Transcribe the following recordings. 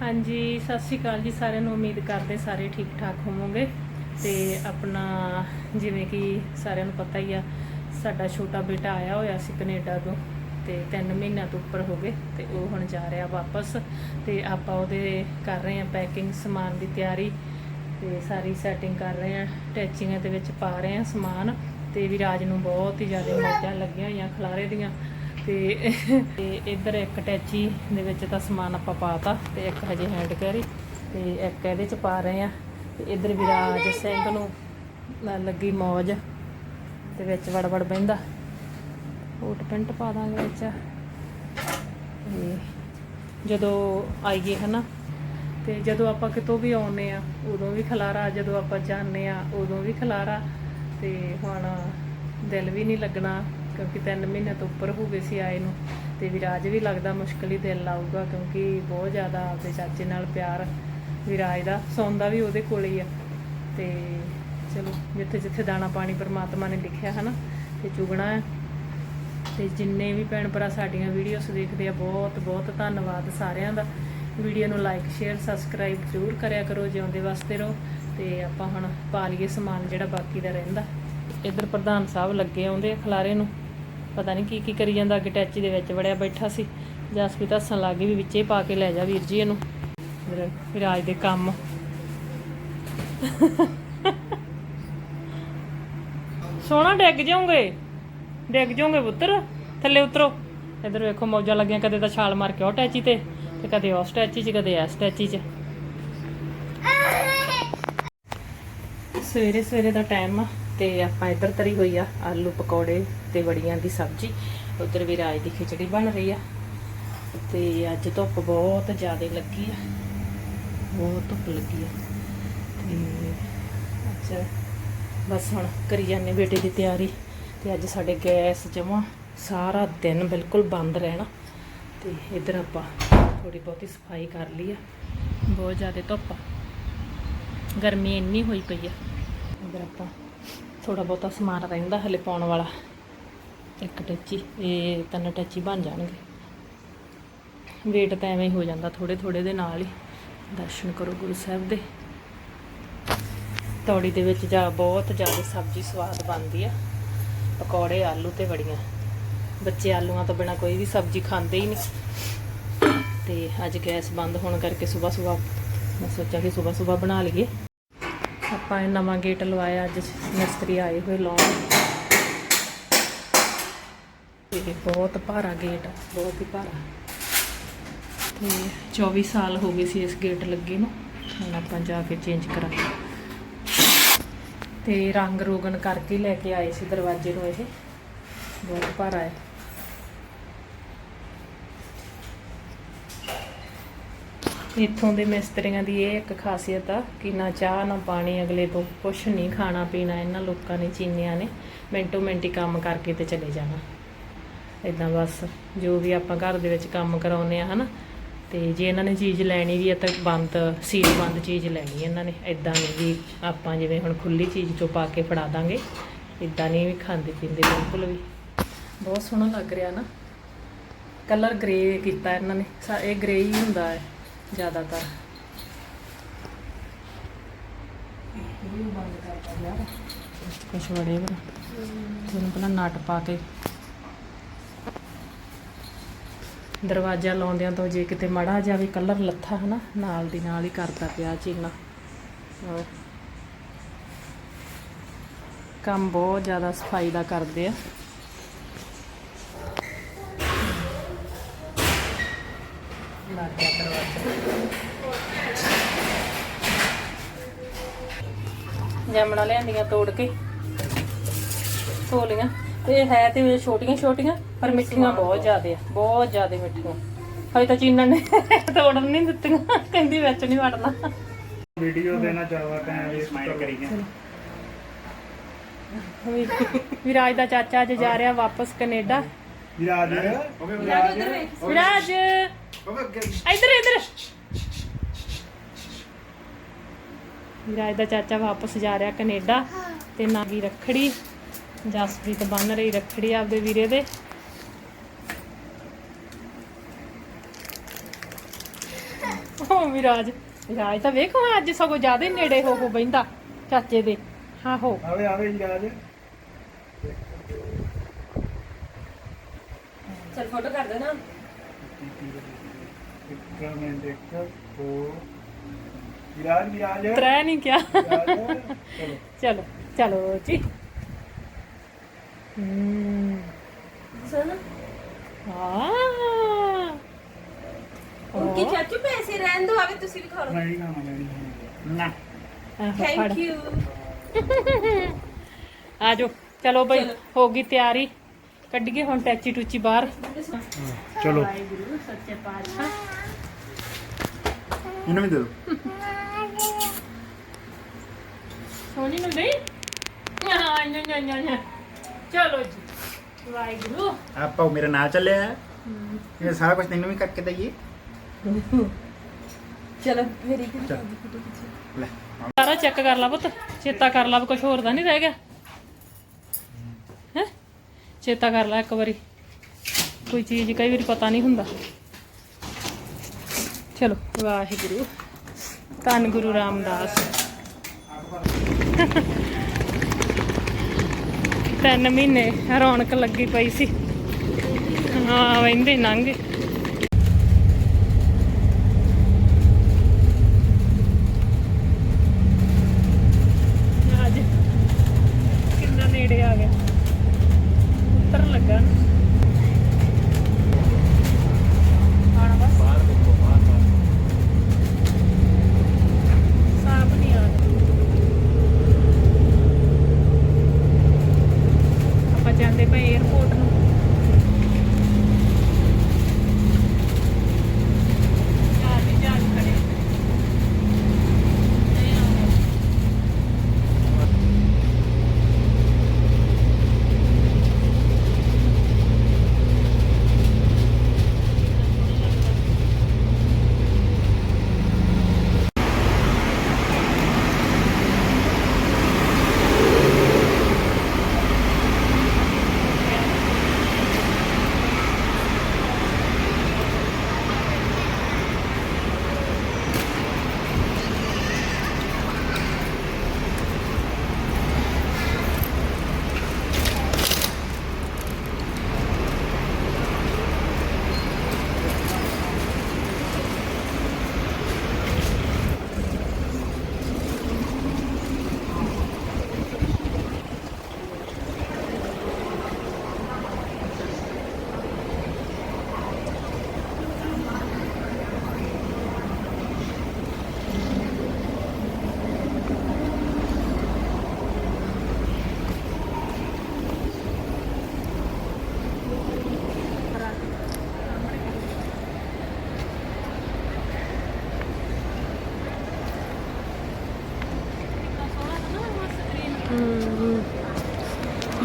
ਹਾਂਜੀ, ਸਤਿ ਸ਼੍ਰੀ ਅਕਾਲ ਜੀ ਸਾਰਿਆਂ ਨੂੰ। ਉਮੀਦ ਕਰਦੇ ਸਾਰੇ ਠੀਕ ਠਾਕ ਹੋਵੋਗੇ। ਤੇ ਆਪਣਾ ਜਿਵੇਂ ਕਿ ਸਾਰਿਆਂ ਨੂੰ ਪਤਾ ਹੀ ਆ, ਸਾਡਾ ਛੋਟਾ ਬੇਟਾ ਆਇਆ ਹੋਇਆ ਸੀ ਕੈਨੇਡਾ ਤੋਂ ਤੇ 3 ਮਹੀਨਿਆਂ ਤੋਂ ਉੱਪਰ ਹੋ ਗਏ ਤੇ ਉਹ ਹੁਣ ਜਾ ਰਿਹਾ ਵਾਪਸ ਤੇ ਆਪਾਂ ਉਹਦੇ ਕਰ ਰਹੇ ਆ ਪੈਕਿੰਗ ਸਮਾਨ ਦੀ ਤਿਆਰੀ ਤੇ ਸਾਰੀ ਸੈਟਿੰਗ ਕਰ ਰਹੇ ਆ ਟੈਚਿੰਗਾਂ ਦੇ ਵਿੱਚ ਪਾ ਰਹੇ ਆ ਸਮਾਨ ਤੇ ਵਿਰਾਜ ਨੂੰ ਬਹੁਤ ਹੀ ਜ਼ਿਆਦਾ ਮੌਜਾਂ ਲੱਗੀਆਂ ਹੋਈਆਂ ਖਲਾਰੇ ਦੀਆਂ। ਤੇ ਤੇ ਇੱਧਰ ਇੱਕ ਟੈਚੀ ਦੇ ਵਿੱਚ ਤਾਂ ਸਮਾਨ ਆਪਾਂ ਪਾਤਾ ਤੇ ਇੱਕ ਹਜੇ ਹੈਂਡ ਕੈਰੀ ਤੇ ਇੱਕ ਇਹਦੇ ਚ ਪਾ ਰਹੇ ਆ। ਤੇ ਇੱਧਰ ਵਿਰਾਜ ਸਿੰਘ ਨੂੰ ਲੱਗੀ ਮੌਜ ਤੇ ਵਿੱਚ ਵੜ ਵੜ ਬਹਿੰਦਾ। ਕੋਟ ਪੈਂਟ ਪਾ ਦਾਂਗੇ ਵਿੱਚ। ਤੇ ਜਦੋਂ ਆਈਏ ਹਨਾ, ਤੇ ਜਦੋਂ ਆਪਾਂ ਕਿਤੋਂ ਵੀ ਆਉਨੇ ਆ, ਉਦੋਂ ਵੀ ਖਲਾਰਾ, ਜਦੋਂ ਆਪਾਂ ਜਾਂਦੇ ਆ, ਉਦੋਂ ਵੀ ਖਲਾਰਾ। ਤੇ ਹੁਣ ਦਿਲ ਵੀ ਨਹੀਂ ਲੱਗਣਾ। ਕਿਉਂਕਿ 3 ਮਹੀਨੇ ਤੋਂ ਉੱਪਰ ਹੋ ਗਏ ਸੀ ਆਏ ਨੂੰ ਤੇ ਵਿਰਾਜ ਵੀ ਲੱਗਦਾ ਮੁਸ਼ਕਲ ਹੀ ਦਿਲ ਲਾਊਗਾ ਕਿਉਂਕਿ ਬਹੁਤ ਜ਼ਿਆਦਾ ਆਪਦੇ ਚਾਚੇ ਨਾਲ ਪਿਆਰ ਵਿਰਾਜ ਦਾ ਸੌਂਦਾ ਵੀ ਉਹਦੇ ਕੋਲ ਹੀ ਆ। ਤੇ ਚਲੋ, ਜਿੱਥੇ ਜਿੱਥੇ ਦਾਣਾ ਪਾਣੀ ਪਰਮਾਤਮਾ ਨੇ ਲਿਖਿਆ ਹਨਾ, ਤੇ ਚੁਗਣਾ ਹੈ ਤੇ ਜਿੰਨੇ ਵੀ ਭੈਣ ਭਰਾ ਸਾਡੀਆਂ ਵੀਡੀਓਜ਼ ਦੇਖਦੇ ਆ, ਬਹੁਤ ਬਹੁਤ ਧੰਨਵਾਦ ਸਾਰਿਆਂ ਦਾ। ਵੀਡੀਓ ਨੂੰ ਲਾਈਕ ਸ਼ੇਅਰ ਸਬਸਕ੍ਰਾਈਬ ਜ਼ਰੂਰ ਕਰਿਆ ਕਰੋ, ਜਿਉਂਦੇ ਵਾਸਤੇ ਰਹੋ। ਤੇ ਆਪਾਂ ਹੁਣ ਪਾ ਲਈਏ ਸਮਾਨ ਜਿਹੜਾ ਬਾਕੀ ਦਾ ਰਹਿੰਦਾ। ਇੱਧਰ ਪ੍ਰਧਾਨ ਸਾਹਿਬ ਲੱਗੇ ਆਉਂਦੇ ਆ ਖਲਾਰੇ ਨੂੰ। ਪਤਾ ਨਹੀਂ ਕੀ ਕੀ ਕਰੀ ਜਾਂਦਾ, ਅੱਗੇ ਟੈਚੀ ਦੇ ਵਿੱਚ ਵੜਿਆ ਬੈਠਾ ਸੀ। ਜਸਪ੍ਰੀਤ ਹੱਸਣ ਲੱਗ ਗਈ ਵੀ ਵਿੱਚੇ ਪਾ ਕੇ ਲੈ ਜਾ ਵੀਰ ਜੀ ਇਹਨੂੰ। ਵਿਰਾਜ ਦੇ ਕੰਮ। ਸੋਹਣਾ ਡਿੱਗ ਜਾਓਗੇ। ਡਿੱਗ ਜਾਓਗੇ ਪੁੱਤਰ, ਥੱਲੇ ਉਤਰੋ। ਇਧਰ ਵੇਖੋ ਮੌਜਾਂ ਲੱਗੀਆਂ, ਕਦੇ ਤਾਂ ਛਾਲ ਮਾਰ ਕੇ ਉਹ ਟੈਚੀ ਤੇ ਤੇ ਕਦੇ ਉਸ ਟੈਚੀ 'ਚ, ਕਦੇ ਇਸ ਟੈਚੀ 'ਚ। ਸਵੇਰੇ ਸਵੇਰੇ ਦਾ ਟਾਈਮ ਆ। ਤੇ ਆਪਾਂ ਇੱਧਰ ਤਰੀ ਹੋਈ ਆ, ਆਲੂ ਪਕੌੜੇ ਤੇ ਵੜੀਆਂ ਦੀ ਸਬਜ਼ੀ। ਉਧਰ ਵੀ ਰਾਜ ਦੀ ਖਿਚੜੀ ਬਣ ਰਹੀ ਆ। ਤੇ ਅੱਜ ਧੁੱਪ ਬਹੁਤ ਜ਼ਿਆਦਾ ਲੱਗੀ ਆ। ਬਹੁਤ ਧੁੱਪ ਲੱਗੀ ਆ। ਤੇ ਅੱਛਾ, ਬਸ ਹੁਣ ਕਰੀ ਜਾਂਦੇ ਬੇਟੇ ਦੀ ਤਿਆਰੀ। ਤੇ ਅੱਜ ਸਾਡੇ ਗੈਸ ਜਮਾ ਸਾਰਾ ਦਿਨ ਬਿਲਕੁਲ ਬੰਦ ਰਹਿਣਾ। ਤੇ ਇੱਧਰ ਆਪਾਂ ਥੋੜੀ ਬਹੁਤੀ ਸਫ਼ਾਈ ਕਰ ਲਈ ਆ। ਬਹੁਤ ਜ਼ਿਆਦਾ ਧੁੱਪ ਗਰਮੀ ਇੰਨੀ ਹੋਈ ਪਈ ਆ। ਇੱਧਰ ਆਪਾਂ ਥੋੜਾ ਬਹੁਤਾ ਸਮਾਨ ਰਹਿੰਦਾ ਹਲੇ ਪਾਉਣ ਵਾਲਾ। ਇੱਕ ਟੱਚੀ, ਇਹ ਤਿੰਨ ਟੱਚੀ ਬਣ ਜਾਣਗੇ। ਵੇਟ ਤਾਂ ਐਵੇਂ ਹੀ ਹੋ ਜਾਂਦਾ ਥੋੜੇ ਥੋੜੇ ਦੇ ਨਾਲ ਹੀ। ਦਰਸ਼ਨ ਕਰੋ ਗੁਰੂ ਸਾਹਿਬ ਦੇ। ਤੌੜੀ ਦੇ ਵਿੱਚ ਜਾ ਬਹੁਤ ਜ਼ਿਆਦਾ ਸਬਜ਼ੀ ਸਵਾਦ ਬਣਦੀ ਆ। ਪਕੌੜੇ, ਆਲੂ ਤੇ ਬੜੀਆਂ ਬੱਚੇ ਆਲੂਆਂ ਤੋਂ ਬਿਨਾ ਕੋਈ ਵੀ ਸਬਜ਼ੀ ਖਾਂਦੇ ਹੀ ਨਹੀਂ। ਤੇ ਅੱਜ ਗੈਸ ਬੰਦ ਹੋਣ ਕਰਕੇ ਸਵੇਰ ਸਵੇਰ ਮੈਂ ਸੋਚਿਆ ਕਿ ਸਵੇਰ ਸਵੇਰ ਬਣਾ ਲਈਏ। ਆਪਾਂ ਇਹ ਨਵਾਂ ਗੇਟ ਲਵਾਇਆ, ਅੱਜ ਮਿਸਤਰੀ ਆਏ ਹੋਏ ਲਾਉਣ। ਇਹ ਬਹੁਤ ਭਾਰਾ ਗੇਟ ਆ, ਬਹੁਤ ਹੀ ਭਾਰਾ। ਤੇ 24 ਸਾਲ ਹੋ ਗਏ ਸੀ ਇਸ ਗੇਟ ਲੱਗੇ ਨੂੰ, ਹੁਣ ਆਪਾਂ ਜਾ ਕੇ ਚੇਂਜ ਕਰਾਂਗੇ। ਤੇ ਰੰਗ ਰੋਗਨ ਕਰਕੇ ਲੈ ਕੇ ਆਏ ਸੀ ਦਰਵਾਜ਼ੇ ਨੂੰ ਇਹ, ਬਹੁਤ ਭਾਰਾ ਹੈ। ਇੱਥੋਂ ਦੇ ਮਿਸਤਰੀਆਂ ਦੀ ਇਹ ਇੱਕ ਖਾਸੀਅਤ ਆ ਕਿ ਨਾ ਚਾਹ, ਨਾ ਪਾਣੀ, ਅਗਲੇ ਤੋਂ ਕੁਛ ਨਹੀਂ ਖਾਣਾ, ਪੀਣਾ, ਇਹਨਾਂ ਲੋਕਾਂ ਨੇ, ਚੀਨੀਆਂ ਨੇ ਮਿੰਟੋ ਮਿੰਟੀ ਕੰਮ ਕਰਕੇ ਤੇ ਚਲੇ ਜਾਣਾ। ਇਦਾਂ ਬਸ, ਜੋ ਵੀ ਆਪਾਂ ਘਰ ਦੇ ਵਿੱਚ ਕੰਮ ਕਰਾਉਨੇ ਆ, ਹਨਾ? ਤੇ ਜੇ ਇਹਨਾਂ ਨੇ ਚੀਜ਼ ਲੈਣੀ ਵੀ ਹੈ ਤਾਂ ਬੰਦ, ਸੀਲ ਬੰਦ ਚੀਜ਼ ਲੈਣੀ ਇਹਨਾਂ ਨੇ। ਇਦਾਂ ਨਹੀਂ ਵੀ ਆਪਾਂ ਜਿਵੇਂ ਹੁਣ ਖੁੱਲੀ ਚੀਜ਼ ਚੋਂ ਪਾ ਕੇ ਫੜਾ ਦਾਂਗੇ ਇਦਾਂ ਨਹੀਂ ਵੀ ਖਾਂਦੇ ਪੀਂਦੇ ਬਿਲਕੁਲ ਵੀ। ਬਹੁਤ ਸੋਹਣਾ ਲੱਗ ਰਿਹਾ ਨਾ। ਕਲਰ ਗ੍ਰੇ ਕੀਤਾ ਇਹਨਾਂ ਨੇ। ਸਾ- ਇਹ ਗ੍ਰੇ ਹੀ ਹੁੰਦਾ ਹੈ। ਜ਼ਿਆਦਾਤਰ। ਇਹ ਕੁਛ ਵੜੇ ਬਣਾ ਤੁਹਾਨੂੰ ਪਹਿਲਾਂ ਨਟ ਪਾ ਕੇ। ਦਰਵਾਜ਼ਾ ਲਾਉਂਦਿਆਂ ਤੋਂ ਜੇ ਕਿਤੇ ਮੜਾ ਜਾਵੇ ਕਲਰ ਲੱਥਾ ਹਨਾ, ਨਾਲ ਦੀ ਨਾਲ ਹੀ ਕਰਦਾ ਪਿਆ ਚੀਨਾ। ਕੰਮ ਬਹੁਤ ਜ਼ਿਆਦਾ ਸਫ਼ਾਈ ਦਾ ਕਰਦੇ ਆ। ਜਾਮਣਾ ਲਿਆਂਦੀਆਂ ਤੋੜ ਕੇ। ਧੋ ਲੀਆਂ ਤੇ ਇਹ ਹੈ ਤੇ ਛੋਟੀਆਂ ਛੋਟੀਆਂ ਪਰ ਮਿੱਠੀਆਂ ਬਹੁਤ ਜ਼ਿਆਦੇ ਆ ਬਹੁਤ ਜ਼ਿਆਦੇ ਮਿੱਠੀਆਂ। ਹਜੇ ਤਾਂ ਚੀਨਣ ਨੇ ਤੋੜਨ ਨਹੀਂ ਦਿੱਤੀਆਂ ਕਹਿੰਦੀ ਵਿੱਚ ਨਹੀਂ ਵੜਨਾ। ਵੀਡੀਓ ਦੇ ਨਾ ਜ਼ਿਆਦਾ ਟਾਈਮ ਵੇਸਟ ਕਰੀ। ਗਿਆ ਵੀ- ਵਿਰਾਜ ਦਾ ਚਾਚਾ ਅੱਜ ਜਾ ਰਿਹਾ ਵਾਪਸ ਕੈਨੇਡਾ। ਵਿਰਾਜ? ਵਿਰਾਜ ਇੱਧਰ ਇੱਧਰ। ਵਿਰਾਜ ਦਾ ਚਾਚਾ ਵਾਪਸ ਜਾ ਰਿਹਾ ਕੈਨੇਡਾ ਤੇ ਨਾਗੀ ਰੱਖੜੀ ਜਸਪ੍ਰੀਤ ਬੰਨ ਰਹੀ ਰੱਖੜੀ ਆਪਦੇ ਵੀਰੇ ਦੇ। ਉਹ ਵਿਰਾਜ ਵਿਰਾਜ ਤਾਂ ਵੇਖੋ ਅੱਜ ਸਗੋਂ ਜ਼ਿਆਦਾ ਹੀ ਨੇੜੇ ਹੋ ਹੋ ਬੈਂਦਾ ਚਾਚੇ ਦੇ। ਆਹੋ ਆਵੇ ਆਵੇ ਇਲਾਜ ਚਲ ਫੋਟੋ ਕਰ ਦੇਣਾ। ਇੱਕ ਮਿੰਟ ਇੱਕ ਦੋ। ਤਰੇ ਨਹੀਂ ਕਿਹਾ। ਚਲੋ। ਚਲੋ ਚਲੋ ਜੀ। ਹੂੰ। ਸੁਣ ਆ ਚਾਚੂ ਪੈਸੇ ਰਹਿਣ ਦੋ ਆਵੇ ਤੁਸੀਂ ਵੀ ਖਾ ਲਓ ਮੈਂ ਨਹੀਂ ਖਾਣਾ ਲੈਣੀ ਨਾ ਥੈਂਕ ਯੂ ਆ ਜਾਓ। ਚਲੋ ਬਈ। ਹੋ ਗਈ ਤਿਆਰੀ। ਕੱਢੀਏ ਹੁਣ ਟੈਚੀ ਟੂਚੀ ਬਾਹਰ। ਚਲੋ। ਵਾਹਿਗੁਰੂ ਸੱਚੇ ਪਾਤਸ਼ਾਹ। ਇਹਨੂੰ ਵੀ ਦੇ ਦਿਓ। ਸੋਨੀ ਨੂੰ ਦੇ ਨਾ ਨਾ ਨਾ ਨਾ ਨਾ ਚਲੋ ਜੀ ਵਾਹਿਗੁਰੂ। ਆਪਾਂ ਮੇਰੇ ਨਾਲ ਚੱਲਿਆ ਇਹ ਸਾਰਾ ਕੁਝ ਤੈਨੂੰ ਵੀ ਕਰਕੇ ਦਈਏ। ਚਲੋ ਮੇਰੀ ਵੀ ਚੱਲ। ਲੈ। ਸਾਰਾ ਚੈੱਕ ਕਰ ਲਾ ਪੁੱਤ। ਚੇਤਾ ਕਰ ਲਾ ਕੁਝ ਹੋਰ ਤਾਂ ਨਹੀਂ ਰਹਿ ਗਿਆ। ਹੈ? ਚੇਤਾ ਕਰ ਲਾ ਇੱਕ ਵਾਰੀ। ਕੋਈ ਚੀਜ਼ ਕਈ ਵਾਰੀ ਪਤਾ ਨਹੀਂ ਹੁੰਦਾ। ਚਲੋ ਵਾਹਿਗੁਰੂ। ਧੰਨ ਗੁਰੂ ਰਾਮਦਾਸ। ਤਿੰਨ ਮਹੀਨੇ ਰੌਣਕ ਲੱਗੀ ਪਈ ਸੀ। ਹਾਂ ਵਹਿੰਦੇ ਲੰਘ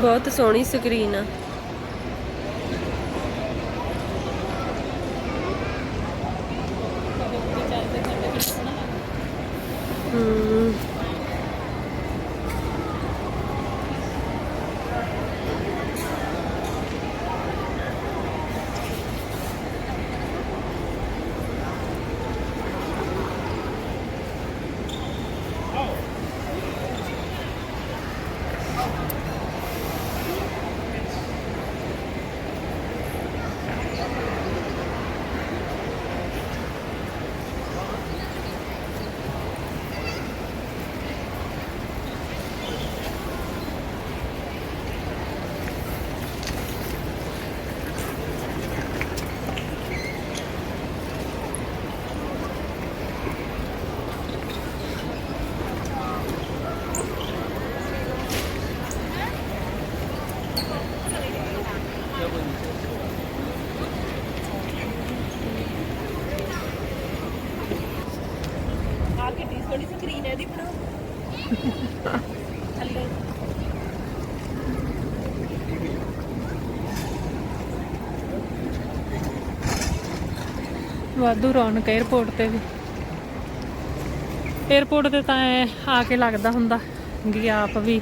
ਬਹੁਤ ਸੋਹਣੀ ਸਕਰੀਨ ਆ। ਵਾਧੂ ਰੌਣਕ ਏਅਰਪੋਰਟ ਤੇ ਵੀ। ਏਅਰਪੋਰਟ ਤੇ ਤਾਂ ਆ ਕੇ ਲੱਗਦਾ ਹੁੰਦਾ ਕਿ ਆਪ ਵੀ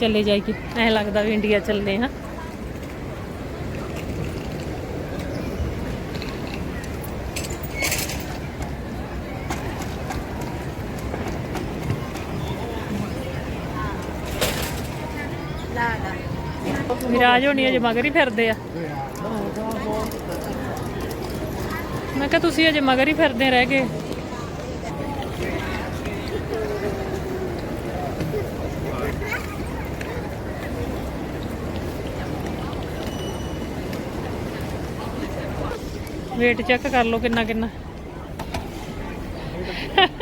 ਚੱਲੇ ਜਾਈਏ। ਐ ਲੱਗਦਾ ਵੀ ਇੰਡੀਆ ਚੱਲੇ ਹਾਂ। ਵਿਰਾਜ ਹੋਣੀ ਅਜੇ ਮਗਰ ਹੀ ਫਿਰਦੇ ਆ। ਮੈਂ ਕਿਹਾ ਤੁਸੀਂ ਅਜੇ ਮਗਰ ਹੀ ਫਿਰਦੇ ਰਹਿ ਗਏ। weight ਚੈੱਕ ਕਰ ਲਓ ਕਿੰਨਾ ਕਿੰਨਾ।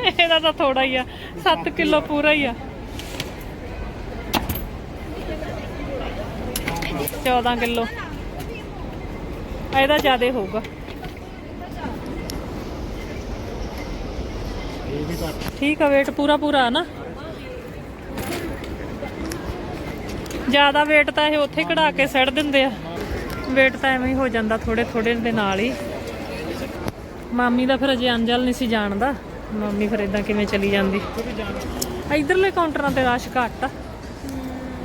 ਇਹਦਾ ਤਾਂ ਥੋੜਾ ਹੀ ਆ 7 ਕਿਲੋ ਪੂਰਾ ਹੀ ਆ। 14 ਕਿਲੋ। ਇਹਦਾ ਜ਼ਿਆਦਾ ਹੋਊਗਾ। ਠੀਕ ਆ, weight ਪੂਰਾ ਪੂਰਾ ਆ ਨਾ। ਜ਼ਿਆਦਾ weight ਤਾਂ ਇਹ ਉੱਥੇ ਕਢਾ ਕੇ ਸੜ ਦਿੰਦੇ ਆ। Weight ਤਾਂ ਐਵੇਂ ਹੀ ਹੋ ਜਾਂਦਾ ਥੋੜੇ ਥੋੜੇ ਦੇ ਨਾਲ ਹੀ। ਮਾਮੀ ਦਾ ਫਿਰ ਅਜੇ ਅੰਜਲ ਨਹੀਂ ਸੀ ਜਾਣਦਾ। ਮਾਮੀ ਫਿਰ ਇਦਾਂ ਕਿਵੇਂ ਚਲੀ ਜਾਂਦੀ। ਇਧਰਲੇ ਕਾਊਂਟਰਾਂ ਤੇ ਰਸ਼ ਘੱਟ ਆ।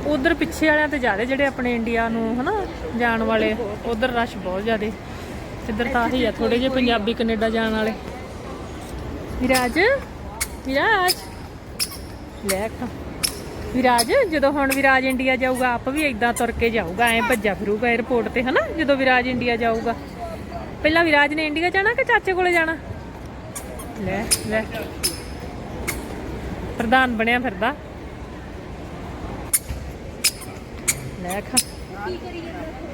ਉਧਰ ਪਿੱਛੇ ਵਾਲਿਆਂ ਤੇ ਜ਼ਿਆਦਾ ਜਿਹੜੇ ਆਪਣੇ ਇੰਡੀਆ ਨੂੰ ਹਨਾ ਜਾਣ ਵਾਲੇ, ਉਧਰ ਰਸ਼ ਬਹੁਤ ਜ਼ਿਆਦਾ। ਇੱਧਰ ਤਾਂ ਆਹੀ ਆ ਥੋੜੇ ਜਿਹੇ ਪੰਜਾਬੀ, ਕੈਨੇਡਾ ਜਾਣ ਵਾਲੇ। ਵਿਰਾਜ ਵਿਰਾਜ। ਲੈ ਖਾ ਵਿਰਾਜ, ਜਦੋਂ ਹੁਣ ਵਿਰਾਜ ਇੰਡੀਆ ਜਾਊਗਾ, ਆਪ ਵੀ ਇਦਾਂ ਤੁਰ ਕੇ ਜਾਊਗਾ, ਐ ਭੱਜਾ ਫਿਰੂਗਾ 에어ਪੋਰਟ ਤੇ, ਹਨਾ? ਜਦੋਂ ਵਿਰਾਜ ਇੰਡੀਆ ਜਾਊਗਾ। ਪਹਿਲਾਂ ਵਿਰਾਜ ਨੇ ਇੰਡੀਆ ਜਾਣਾ ਕਿ ਚਾਚੇ ਕੋਲੇ ਜਾਣਾ? ਲੈ ਲੈ। ਪ੍ਰਧਾਨ ਬਣਿਆ ਫਿਰਦਾ। ਲੈ ਖਾ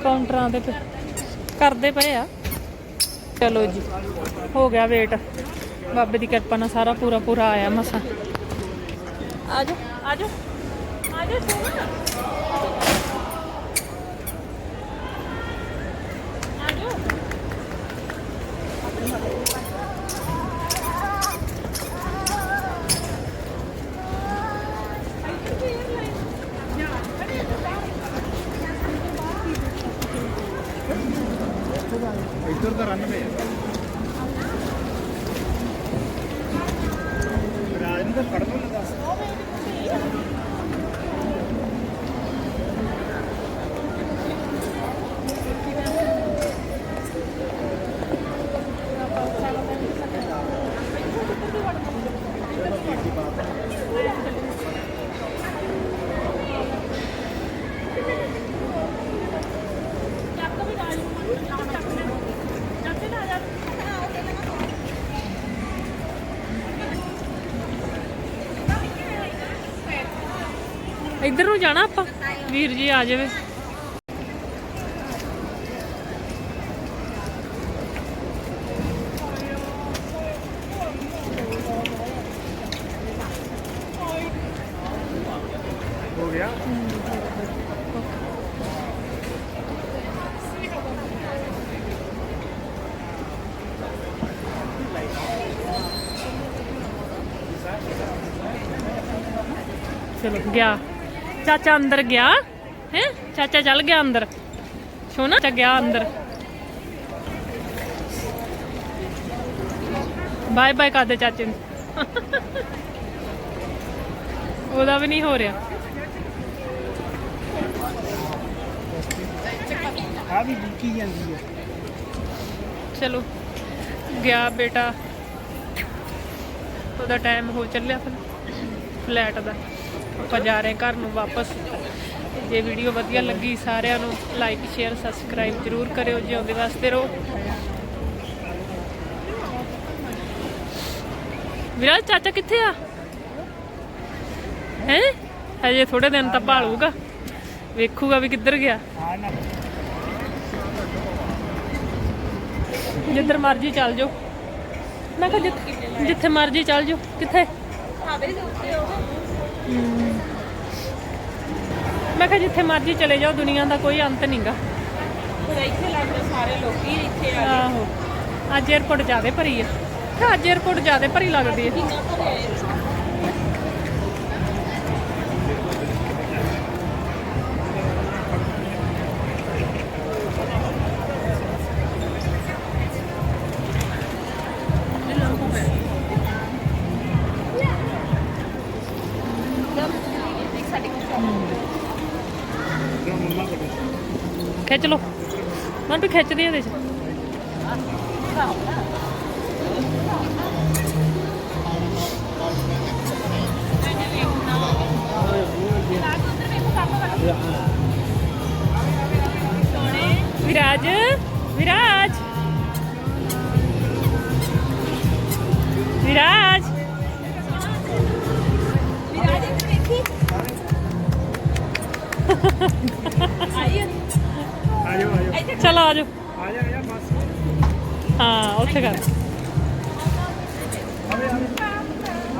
ਕਾਊਂਟਰਾਂ ਦੇ ਤੇ ਕਰਦੇ ਪਏ ਆ। ਚਲੋ ਜੀ, ਹੋ ਗਿਆ ਵੇਟ। ਬਾਬੇ ਦੀ ਕਿਰਪਾ ਨਾਲ ਸਾਰਾ ਪੂਰਾ ਪੂਰਾ ਆਇਆ ਮਸਾ। ਆਜੋ ਆਜੋ ਆਜੋ ਸੋਨਾ ਇੱਧਰ ਨੂੰ ਜਾਣਾ ਆਪਾਂ? ਵੀਰ ਜੀ ਆ ਜਾਵੇ। ਹੋ ਗਿਆ? ਚਲੋ ਗਿਆ। ਚਾਚਾ ਅੰਦਰ ਗਿਆ ਹੈ? ਚਾਚਾ ਚੱਲ ਗਿਆ ਅੰਦਰ। ਸੋਨਾ ਚਾਚਾ ਗਿਆ ਅੰਦਰ। ਬਾਏ ਬਾਏ ਕਰਦੇ ਚਾਚੇ ਨੂੰ। ਉਹਦਾ ਵੀ ਨਹੀਂ ਹੋ ਰਿਹਾ। ਆ ਵੀ ਬੀਕੀ ਜਾਂਦੀ ਹੈ। ਚਲੋ ਗਿਆ ਬੇਟਾ। ਉਹਦਾ ਟਾਈਮ ਹੋ ਚੱਲਿਆ ਫਿਰ। ਫਲੈਟ ਦਾ। ਆਪਾਂ ਜਾ ਰਹੇ ਘਰ ਨੂੰ ਵਾਪਸ। ਜੇ ਵੀਡੀਓ ਵਧੀਆ ਲੱਗੀ ਸਾਰਿਆਂ ਨੂੰ ਲਾਈਕ ਸ਼ੇਅਰ ਸਬਸਕ੍ਰਾਈਬ ਜਰੂਰ ਕਰਿਓ ਜਿਉਂਦੇ ਵਾਸਤੇ ਰਹੋ। ਵਿਰਾਜ ਚਾਚਾ ਕਿੱਥੇ ਆ? ਹੈ? ਹਜੇ ਥੋੜੇ ਦਿਨ ਤਾਂ ਭਾਲੂਗਾ। ਵੇਖੂਗਾ ਵੀ ਕਿੱਧਰ ਗਿਆ। ਜਿੱਧਰ ਮਰਜ਼ੀ ਚੱਲ ਜਾਓ। ਮੈਂ ਕਿਹਾ ਜਿੱਥੇ- ਜਿੱਥੇ ਮਰਜ਼ੀ ਚੱਲ ਜਾਓ। ਕਿੱਥੇ? ਹਾਵੇ ਦੇ ਉੱਤੇ ਉਹ। ਮੈਂ ਕਿਹਾ ਜਿੱਥੇ ਮਰਜ਼ੀ ਚਲੇ ਜਾਓ ਦੁਨੀਆ ਦਾ ਕੋਈ ਅੰਤ ਨਹੀਂਗਾ ਇੱਥੇ ਆਹੋ ਅੱਜ 에어ਪੋਰਟ ਜ਼ਿਆਦਾ ਭਰੀ ਆ। ਅੱਜ 에어ਪੋਰਟ ਜ਼ਿਆਦਾ ਭਰੀ ਲੱਗਦੀ ਹੈ ਖਿੱਚ ਲੋ ਮਨ ਵੀ ਖਿੱਚਦੇ ਉਹਦੇ ਚ। ਵਿਰਾਜ ਵਿਰਾਜ। ਵਿਰਾਜ। ਵਿਰਾਜ ਦੇਖੀ। ਆਈ ਜਾਓ ਆ ਜਾਓ। ਚਲੋ ਆਜੋ ਆ ਜਾ ਆ ਜਾ ਬਸ। ਹਾਂ ਉੱਥੇ ਕਰ।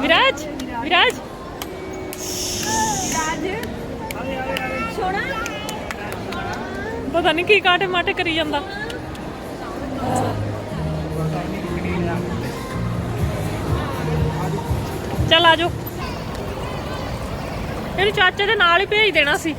ਵਿਰਾਜ ਵਿਰਾਜ। ਵਿਰਾਜ। ਆਵੇ ਆਵੇ ਆਵੇ। ਸੋਣਾ ਪਤਾ ਨਹੀਂ ਕੀ ਕਾਟੇ ਮਾਟੇ ਕਰੀ ਜਾਂਦਾ। ਚੱਲ ਆਜੋ ਇਹਨੂੰ ਚਾਚੇ ਦੇ ਨਾਲ ਹੀ ਭੇਜ ਦੇਣਾ ਸੀ।